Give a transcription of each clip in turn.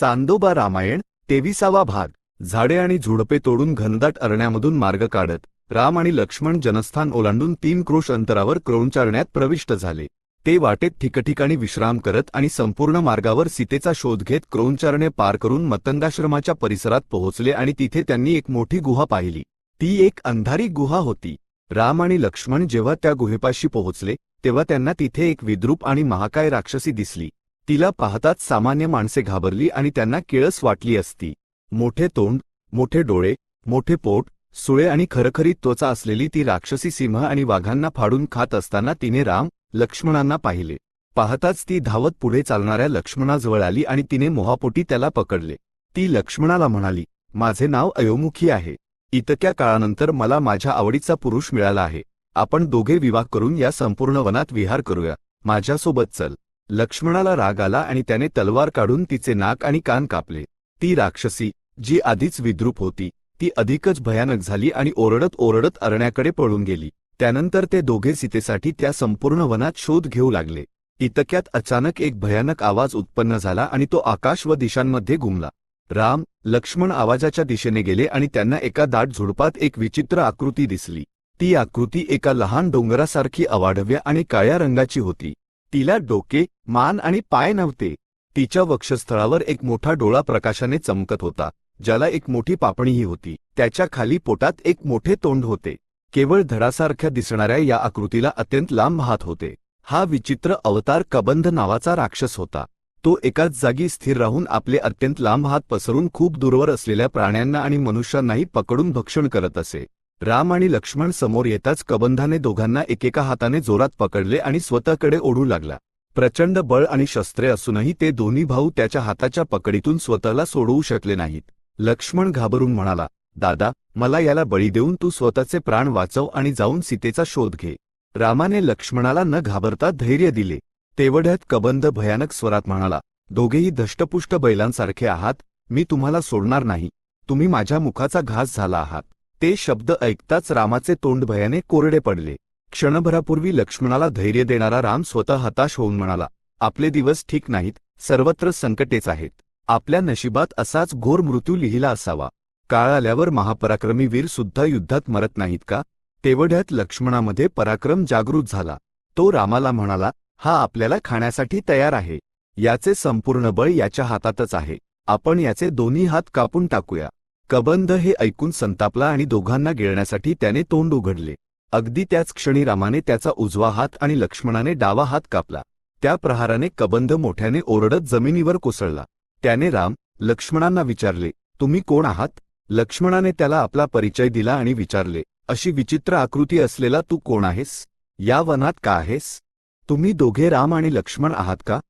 चांदोबा रामायण तेविसावा भाग. झाडे आणि झुडपे तोडून घनदाट अरण्यामधून मार्ग काढत राम आणि लक्ष्मण जनस्थान ओलांडून तीन क्रोश अंतरावर क्रौंचारण्यात प्रविष्ट झाले. ते वाटेत ठिकठिकाणी विश्राम करत आणि संपूर्ण मार्गावर सीतेचा शोध घेत क्रौंचारणे पार करून मतंगाश्रमाच्या परिसरात पोहोचले आणि तिथे त्यांनी एक मोठी गुहा पाहिली. ती एक अंधारी गुहा होती. राम आणि लक्ष्मण जेव्हा त्या गुहेपाशी पोहोचले तेव्हा त्यांना तिथे एक विद्रूप आणि महाकाय राक्षसी दिसली. तिला पाहताच सामान्य माणसे घाबरली आणि त्यांना केळस वाटली असती. मोठे तोंड मोठे डोळे मोठे पोट सुळे आणि खरखरीत त्वचा असलेली ती राक्षसी सिंह आणि वाघांना फाडून खात असताना तिने राम लक्ष्मणांना पाहिले. पाहताच ती धावत पुढे चालणाऱ्या लक्ष्मणाजवळ आली आणि तिने मोहापोटी त्याला पकडले. ती लक्ष्मणाला म्हणाली माझे नाव अयोमुखी आहे. इतक्या काळानंतर मला माझ्या आवडीचा पुरुष मिळाला आहे. आपण दोघे विवाह करून या संपूर्ण वनात विहार करूया. माझ्यासोबत चल. लक्ष्मणाला राग आला आणि त्याने तलवार काढून तिचे नाक आणि कान कापले. ती राक्षसी जी आधीच विद्रूप होती ती अधिकच भयानक झाली आणि ओरडत ओरडत अरण्याकडे पळून गेली. त्यानंतर ते दोघे सीतेसाठी त्या संपूर्ण वनात शोध घेऊ लागले. इतक्यात अचानक एक भयानक आवाज उत्पन्न झाला आणि तो आकाश व दिशांमध्ये घुमला. राम लक्ष्मण आवाजाच्या दिशेने गेले आणि त्यांना एका दाट झुडपात एक विचित्र आकृती दिसली. ती आकृती एका लहान डोंगरासारखी अवाढव्य आणि काळ्या रंगाची होती. तिला डोके मान आणि पाय नव्हते. तिच्या वक्षस्थळावर एक मोठा डोळा प्रकाशाने चमकत होता ज्याला एक मोठी पापणीही होती. त्याच्याखाली पोटात एक मोठे तोंड होते. केवळ धडासारख्या दिसणाऱ्या या आकृतीला अत्यंत लांब हात होते. हा विचित्र अवतार कबंध नावाचा राक्षस होता. तो एकाच जागी स्थिर राहून आपले अत्यंत लांब हात पसरून खूप दूरवर असलेल्या प्राण्यांना आणि मनुष्यांनाही पकडून भक्षण करत असे. राम आणि लक्ष्मण समोर येताच कबंधाने दोघांना एकेका हाताने जोरात पकडले आणि स्वतःकडे ओढू लागला. प्रचंड बळ आणि शस्त्रे असूनही ते दोन्ही भाऊ त्याच्या हाताच्या पकडीतून स्वतःला सोडवू शकले नाहीत. लक्ष्मण घाबरून म्हणाला दादा मला याला बळी देऊन तू स्वतःचे प्राण वाचव आणि जाऊन सीतेचा शोध घे. रामाने लक्ष्मणाला न घाबरता धैर्य दिले. तेवढ्यात कबंध भयानक स्वरात म्हणाला दोघेही धष्टपुष्ट बैलांसारखे आहात मी तुम्हाला सोडणार नाही. तुम्ही माझ्या मुखाचा घास झाला आहात. ते शब्द ऐकताच रामाचे तोंड भयाने कोरडे पडले. क्षणभरापूर्वी लक्ष्मणाला धैर्य देणारा राम स्वतः हताश होऊन म्हणाला आपले दिवस ठीक नाहीत सर्वत्र संकटेच आहेत. आपल्या नशिबात असाच घोर मृत्यू लिहिला असावा. काळ आल्यावर महापराक्रमी वीर सुद्धा युद्धात मरत नाहीत का? तेवढ्यात लक्ष्मणामध्ये पराक्रम जागृत झाला. तो रामाला म्हणाला हा आपल्याला खाण्यासाठी तयार आहे. याचे संपूर्ण बळ याच्या हातातच आहे. आपण याचे दोन्ही हात कापून टाकूया. कबंध हे ऐकून संतापला आणि दोघांना गिळण्यासाठी त्याने तोंड उघडले. अगदी त्याच क्षणी रामाने त्याचा उजवा हात आणि लक्ष्मणाने डावा हात कापला. त्या प्रहाराने कबंध मोठ्याने ओरडत जमिनीवर कोसळला. त्याने राम लक्ष्मणांना विचारले तुम्ही कोण आहात? लक्ष्मणाने त्याला आपला परिचय दिला आणि विचारले अशी विचित्र आकृती असलेला तू कोण आहेस? या वनात का आहेस? तुम्ही दोघे राम आणि लक्ष्मण आहात का?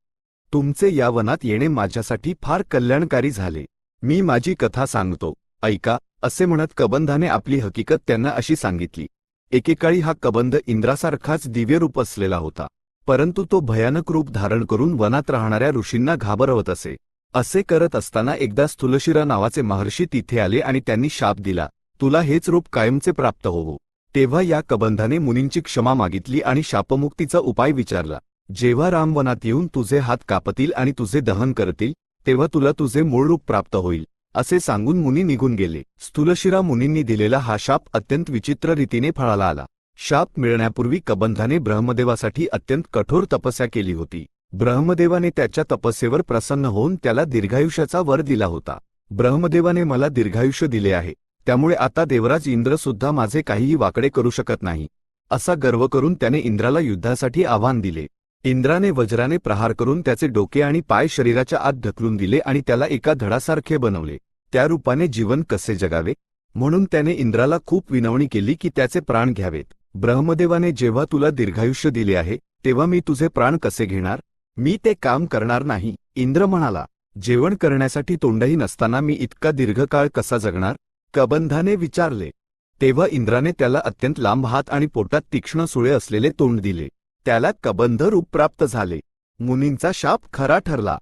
तुमचे या वनात येणे माझ्यासाठी फार कल्याणकारी झाले. मी माझी कथा सांगतो. ऐका असे म्हणत कबंधाने आपली हकीकत त्यांना अशी सांगितली. एकेकाळी हा कबंध इंद्रासारखाच दिव्य रूप असलेला होता. परंतु तो भयानक रूप धारण करून वनात राहणाऱ्या ऋषींना घाबरवत असे. असे करत असताना एकदा स्थुलशिरा नावाचे महर्षी तिथे आले आणि त्यांनी शाप दिला तुला हेच रूप कायमचे प्राप्त होवो. तेव्हा या कबंधाने मुनींची क्षमा मागितली आणि शापमुक्तीचा उपाय विचारला जेव्हा रामवनात येऊन तुझे हात कापतील आणि तुझे दहन करतील तेव्हा तुला तुझे मूळ रूप प्राप्त होईल. असे सांगून मुनी निघून गेले. स्थूलशिरा मुनींनी दिलेला हा शाप अत्यंत विचित्र रीतीने फळाला आला. शाप मिळण्यापूर्वी कबंधाने ब्रह्मदेवासाठी अत्यंत कठोर तपस्या केली होती. ब्रह्मदेवाने त्याच्या तपस्येवर प्रसन्न होऊन त्याला दीर्घायुष्याचा वर दिला होता. ब्रह्मदेवाने मला दीर्घायुष्य दिले आहे. त्यामुळे आता देवराज इंद्र सुद्धा माझे काहीही वाकडे करू शकत नाही. असा गर्व करून त्याने इंद्राला युद्धासाठी आव्हान दिले. इंद्राने वज्राने प्रहार करून त्याचे डोके आणि पाय शरीराच्या आत ढकलून दिले आणि त्याला एका धडासारखे बनवले. त्या रूपाने जीवन कसे जगावे? म्हणून त्याने इंद्राला खूप विनवणी केली की त्याचे प्राण घ्यावेत. ब्रह्मदेवाने जेव्हा तुला दीर्घायुष्य दिले आहे तेव्हा मी तुझे प्राण कसे घेणार? मी ते काम करणार नाही. इंद्र म्हणाला जेवण करण्यासाठी तोंडही नसताना मी इतका दीर्घकाळ कसा जगणार? कबंधाने विचारले. तेव्हा इंद्राने त्याला अत्यंत लांब हात आणि पोटात तीक्ष्ण सुळे असलेले तोंड दिले. त्याला कबंध रूप प्राप्त झाले. मुनींचा शाप खरा ठरला.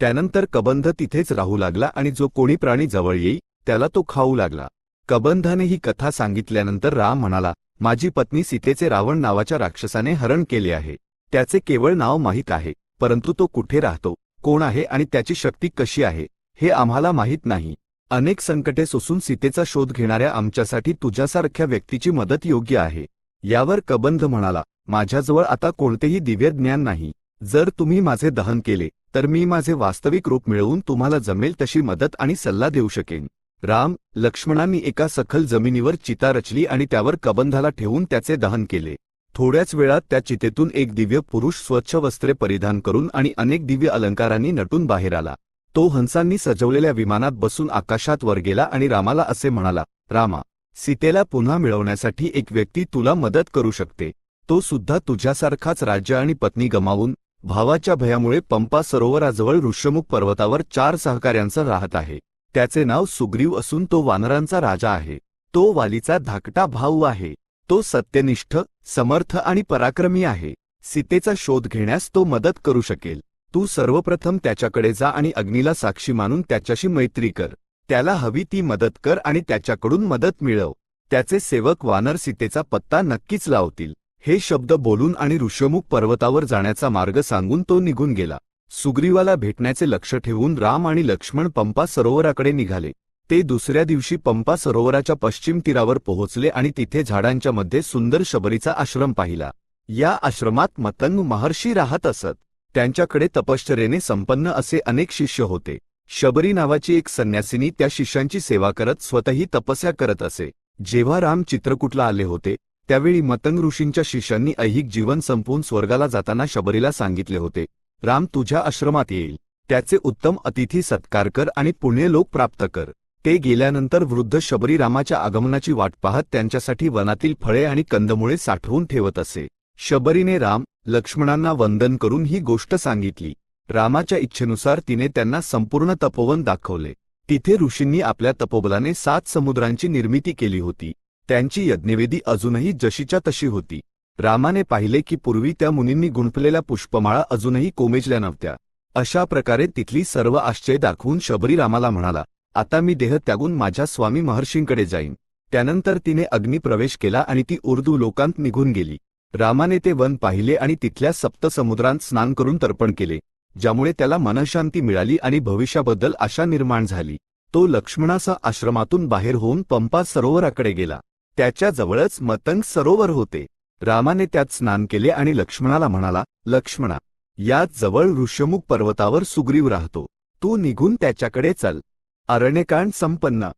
त्यानंतर कबंध तिथेच राहू लागला आणि जो कोणी प्राणी जवळ येई त्याला तो खाऊ लागला. कबंधाने ही कथा सांगितल्यानंतर राम म्हणाला माझी पत्नी सीतेचे रावण नावाच्या राक्षसाने हरण केले आहे. त्याचे केवळ नाव माहीत आहे परंतु तो कुठे राहतो कोण आहे आणि त्याची शक्ती कशी आहे हे आम्हाला माहीत नाही. अनेक संकटे सोसून सीतेचा शोध घेणाऱ्या आमच्यासाठी तुझ्यासारख्या व्यक्तीची मदत योग्य आहे. यावर कबंध म्हणाला माझ्याजवळ आता कोणतेही दिव्य ज्ञान नाही. जर तुम्ही माझे दहन केले तर मी माझे वास्तविक रूप मिळवून तुम्हाला जमेल तशी मदत आणि सल्ला देऊ शकेन. राम लक्ष्मणांनी एका सखल जमिनीवर चिता रचली आणि त्यावर कबंधाला ठेवून त्याचे दहन केले. थोड्याच वेळात त्या चितेतून एक दिव्य पुरुष स्वच्छ वस्त्रे परिधान करून आणि अनेक दिव्य अलंकारांनी नटून बाहेर आला. तो हंसांनी सजवलेल्या विमानात बसून आकाशात वर गेला आणि रामाला असे म्हणाला रामा सीतेला पुन्हा मिळवण्यासाठी एक व्यक्ती तुला मदत करू शकते. तो सुद्धा तुझ्यासारखाच राज्य आणि पत्नी गमावून भावाच्या भयामुळे पंपा सरोवराजवळ ऋष्यमुख पर्वतावर चार सहकाऱ्यांचा राहत आहे. त्याचे नाव सुग्रीव असून तो वानरांचा राजा आहे. तो वालीचा धाकटा भाऊ आहे. तो सत्यनिष्ठ समर्थ आणि पराक्रमी आहे. सीतेचा शोध घेण्यास तो मदत करू शकेल. तू सर्वप्रथम त्याच्याकडे जा आणि अग्नीला साक्षी मानून त्याच्याशी मैत्री कर. त्याला हवी ती मदत कर आणि त्याच्याकडून मदत मिळव. त्याचे सेवक वानर सीतेचा पत्ता नक्कीच लावतील. हे शब्द बोलून आणि ऋष्यमुख पर्वतावर जाण्याचा मार्ग सांगून तो निघून गेला. सुग्रीवाला भेटण्याचे लक्ष ठेवून राम आणि लक्ष्मण पंपा सरोवराकडे निघाले. ते दुसऱ्या दिवशी पंपा सरोवराच्या पश्चिम तीरावर पोहोचले आणि तिथे झाडांच्या मध्ये सुंदर शबरीचा आश्रम पाहिला. या आश्रमात मतंग महर्षी राहत असत. त्यांच्याकडे तपश्चरेने संपन्न असे अनेक शिष्य होते. शबरी नावाची एक संन्यासिनी त्या शिष्यांची सेवा करत स्वतःही तपस्या करत असे. जेव्हा राम चित्रकूटला आले होते त्यावेळी मतंग ऋषींच्या शिष्यांनी ऐहिक जीवन संपवून स्वर्गाला जाताना शबरीला सांगितले होते राम तुझ्या आश्रमात येईल. त्याचे उत्तम अतिथी सत्कार कर आणि पुण्यलोक प्राप्त कर. ते गेल्यानंतर वृद्ध शबरी रामाच्या आगमनाची वाट पाहत त्यांच्यासाठी वनातील फळे आणि कंदमुळे साठवून ठेवत असे. शबरीने राम लक्ष्मणांना वंदन करून ही गोष्ट सांगितली. रामाच्या इच्छेनुसार तिने त्यांना संपूर्ण तपोवन दाखवले. तिथे ऋषींनी आपल्या तपोबलाने सात समुद्रांची निर्मिती केली होती. त्यांची यज्ञवेदी अजूनही जशीच्या तशी होती. रामाने पाहिले की पूर्वी त्या मुनींनी गुंफलेल्या पुष्पमाळा अजूनही कोमेजल्या नव्हत्या. अशा प्रकारे तिथली सर्व आश्चर्य दाखवून शबरी रामाला म्हणाला आता मी देह त्यागून माझ्या स्वामी महर्षींकडे जाईन. त्यानंतर तिने अग्निप्रवेश केला आणि ती उर्दू लोकांत निघून गेली. रामाने ते वन पाहिले आणि तिथल्या सप्तसमुद्रांत स्नान करून तर्पण केले ज्यामुळे त्याला मनशांती मिळाली आणि भविष्याबद्दल आशा निर्माण झाली. तो लक्ष्मणाचा आश्रमातून बाहेर होऊन पंपा सरोवराकडे गेला. त्याच्याजवळच मतंग सरोवर होते. रामाने त्यात स्नान केले आणि लक्ष्मणाला म्हणाला लक्ष्मणा यात जवळ ऋष्यमुख पर्वतावर सुग्रीव राहतो. तू निघून त्याच्याकडे चल. अरण्यकांड संपन्न.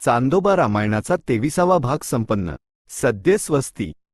चांदोबा रामायणाचा तेविसावा भाग संपन्न. सद्य स्वस्ती.